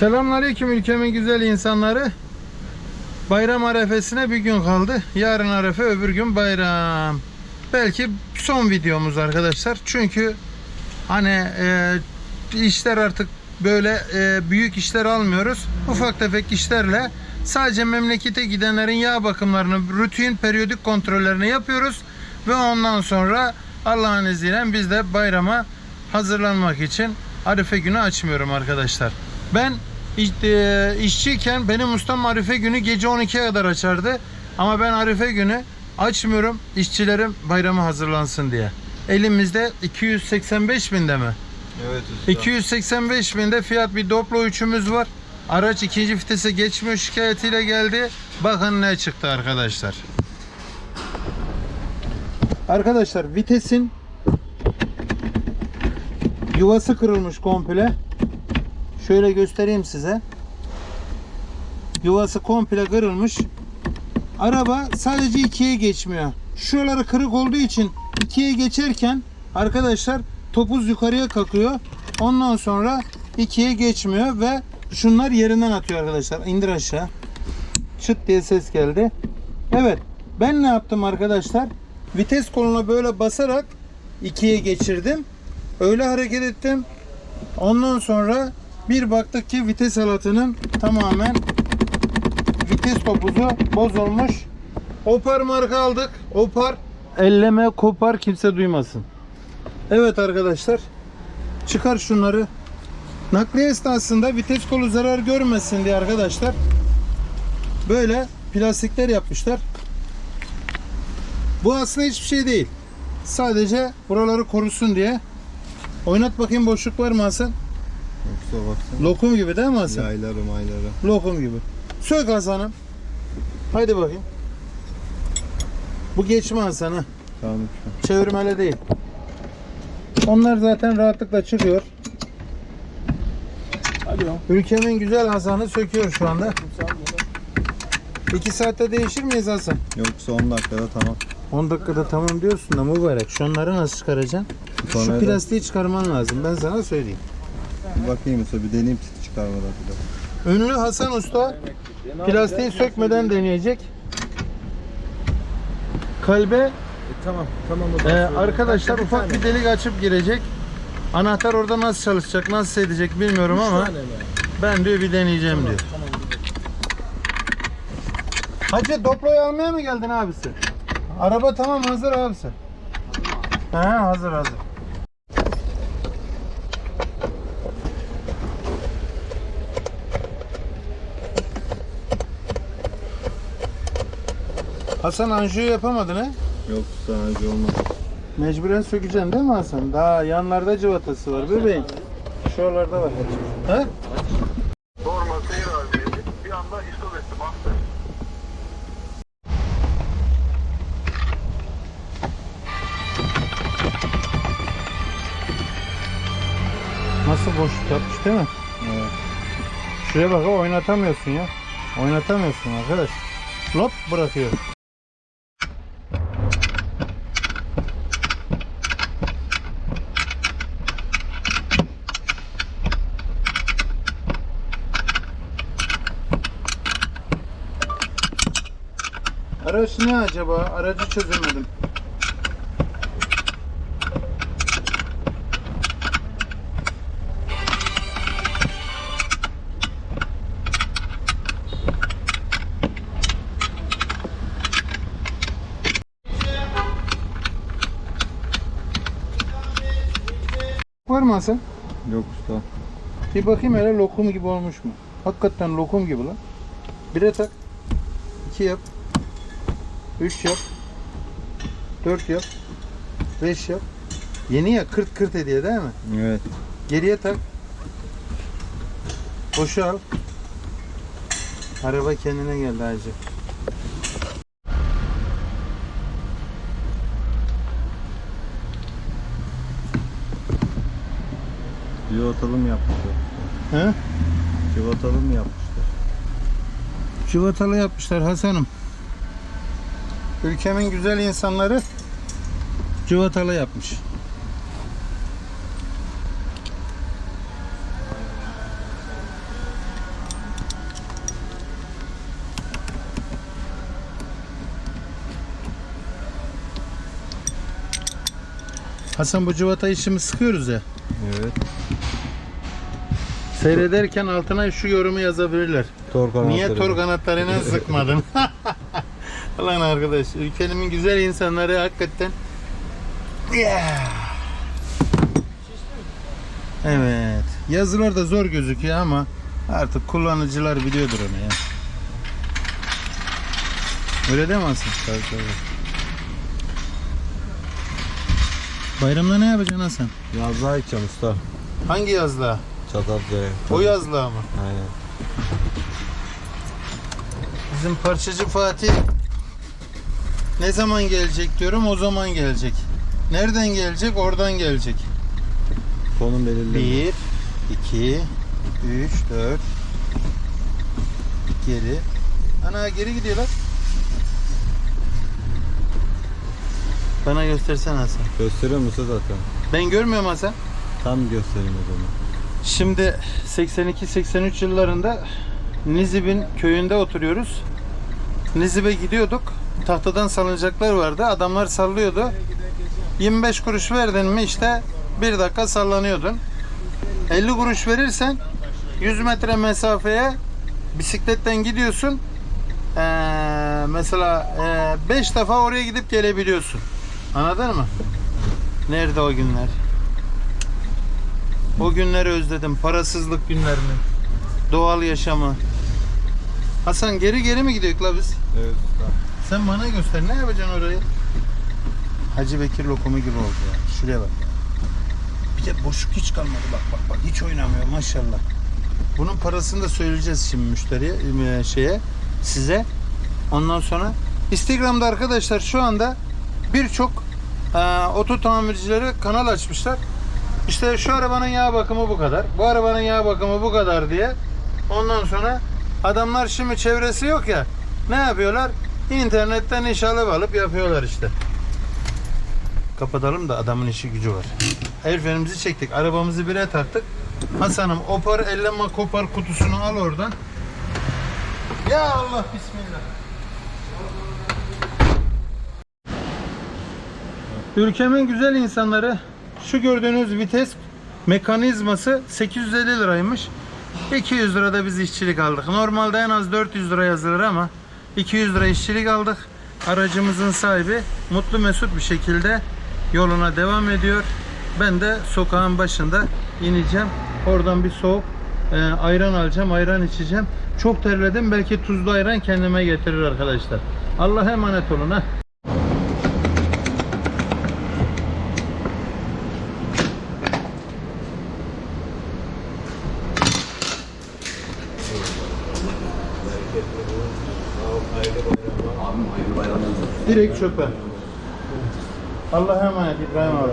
Selamünaleyküm ülkemin güzel insanları. Bayram arefesine bir gün kaldı. Yarın arefe, öbür gün bayram. Belki son videomuz arkadaşlar. Çünkü hani e, işler artık böyle e, büyük işler almıyoruz. Ufak tefek işlerle sadece memlekete gidenlerin yağ bakımlarını, rutin periyodik kontrollerini yapıyoruz. Ve ondan sonra Allah'ın izniyle biz de bayrama hazırlanmak için Arife günü açmıyorum arkadaşlar. Ben işçiyken benim ustam Arife günü gece 12'ye kadar açardı. Ama ben Arife günü açmıyorum. İşçilerim bayrama hazırlansın diye. Elimizde 285 binde mi? Evet usta. 285 binde fiyat bir Doblo üçümüz var. Araç ikinci vitese geçmiyor şikayetiyle geldi. Bakın ne çıktı arkadaşlar. Arkadaşlar vitesin yuvası kırılmış komple. Şöyle göstereyim size. Yuvası komple kırılmış. Araba sadece ikiye geçmiyor. Şuraları kırık olduğu için ikiye geçerken arkadaşlar topuz yukarıya kalkıyor. Ondan sonra ikiye geçmiyor ve şunlar yerinden atıyor arkadaşlar. İndir aşağı. Çıt diye ses geldi. Evet. Ben ne yaptım arkadaşlar? Vites koluna böyle basarak ikiye geçirdim. Öyle hareket ettim. Ondan sonra bir baktık ki vites halatının tamamen vites topuzu bozulmuş. Opar marka aldık. Opar. Elleme kopar kimse duymasın. Evet arkadaşlar. Çıkar şunları. Nakliye esnasında vites kolu zarar görmesin diye arkadaşlar. Böyle plastikler yapmışlar. Bu aslında hiçbir şey değil. Sadece buraları korusun diye. Oynat bakayım boşluk var mı Hasan? Usta baksana. Lokum gibi değil mi Hasan? Yayları mayları. Lokum gibi. Sök Hasan'ım. Haydi bakayım. Bu geçme Hasan'a. Tamam. Çevirmeli değil. Onlar zaten rahatlıkla çıkıyor. Ülkemin güzel Hasan'ı söküyor şu anda. 2 saatte değişir miyiz Hasan? Yoksa 10 dakikada tamam. 10 dakikada tamam diyorsun da mübarek. Şunları nasıl çıkaracaksın? Sonra Şu plastiği çıkarman lazım. Ben sana söyleyeyim. Bir bakayım usta bir deneyim titi çıkarmadan bir de. Ünlü Hasan Usta plastiği sökmeden deneyecek. Kalbe Tamam, tamam. Ee, arkadaşlar ufak bir delik açıp girecek. Anahtar orada nasıl çalışacak, nasıl edecek bilmiyorum ama ben diyor bir deneyeceğim diyor. Hacı Doblo'yu almaya mı geldin abisi? Araba tamam hazır abisi. Ha hazır hazır. Hasan anjiyo yapamadın ha? Yok usta önce olmaz. Mecburen sökeceksin değil mi Hasan? Daha yanlarda cıvatası var bebeğim. Şuralarda var. Ha? Normal seyir halindeydi. Bir anda istop ettim. Nasıl boşluk yapmış değil mi? Evet. Şuraya bak oynatamıyorsun ya. Oynatamıyorsun arkadaş. Lop bırakıyor. Araç ne acaba? Aracı çözemedim. Var mı Hasan? Yok usta. Bir bakayım hele lokum gibi olmuş mu? Hakikaten lokum gibi lan. Bire tak. iki yap. Üç yap. Dört yap. Beş yap. Yeni ya kırt kırt ediyor değil mi? Evet. Geriye tak. Boşa al. Araba kendine geldi hacı. Civatalım yapmışlar. He? Civatalım yapmışlar. Çivatalı yapmışlar Hasan'ım. Ülkemin güzel insanları cıvatalı yapmış. Hasan bu cıvata işimi sıkıyoruz ya. Evet. Seyrederken altına şu yorumu yazabilirler. Tor Niye tor kanatlarıyla sıkmadın? Lan arkadaş ülkenin güzel insanları hakikaten Yeah. Evet. Yazılar da zor gözüküyor ama artık kullanıcılar biliyordur onu ya. Öyle değil mi? Tabii tabii. Bayramda ne yapacaksın Hasan? Yazlığa gideceğim usta. Hangi yazlığa? Çatalca'ya. O yazlığa mı? Aynen. Bizim parçacı Fatih ne zaman gelecek diyorum o zaman gelecek. Nereden gelecek? Oradan gelecek. Konum belirli. 1 2 3 4 Geri. Ana geri gidiyorlar. Bana göstersen Hasan. Gösteriyor musun zaten? Ben görmüyorum Hasan. Tam göstereyim o zaman. Şimdi 82-83 yıllarında Nizip'in köyünde oturuyoruz. Nizip'e gidiyorduk. Tahtadan salıncaklar vardı. Adamlar sallıyordu. 25 kuruş verdin mi işte bir dakika sallanıyordun. 50 kuruş verirsen 100 metre mesafeye bisikletten gidiyorsun. Ee, mesela 5 defa oraya gidip gelebiliyorsun. Anladın mı? Nerede o günler? O günleri özledim. Parasızlık günlerini. Doğal yaşamı. Hasan geri geri mi gidiyoruz la biz? Evet usta. Sen bana göster. Ne yapacaksın orayı? Hacı Bekir lokumu gibi oldu ya. Şuraya bak. Bir de boşluk hiç kalmadı. Bak bak bak. Hiç oynamıyor maşallah. Bunun parasını da söyleyeceğiz şimdi müşteriye, şeye, size. Ondan sonra Instagram'da arkadaşlar şu anda birçok e, oto tamircileri kanal açmışlar. İşte şu arabanın yağ bakımı bu kadar. Bu arabanın yağ bakımı bu kadar diye. Ondan sonra adamlar şimdi çevresi yok ya. Ne yapıyorlar? İnternetten iş alıp alıp yapıyorlar işte. Kapatalım da adamın işi gücü var. El frenimizi çektik. Arabamızı bire taktık. Hasan'ım opar elleme kopar kutusunu al oradan. Ya Allah bismillah. Ülkemin güzel insanları şu gördüğünüz vites mekanizması 850 liraymış. 200 lirada biz işçilik aldık. Normalde en az 400 lira yazılır ama 200 lira işçilik aldık. Aracımızın sahibi mutlu mesut bir şekilde yoluna devam ediyor. Ben de sokağın başında ineceğim. Oradan bir soğuk e, ayran alacağım, ayran içeceğim. Çok terledim. Belki tuzlu ayran kendime getirir arkadaşlar. Allah'a emanet olun ha. Direkt çöpe. Allah'a emanet İbrahim abi.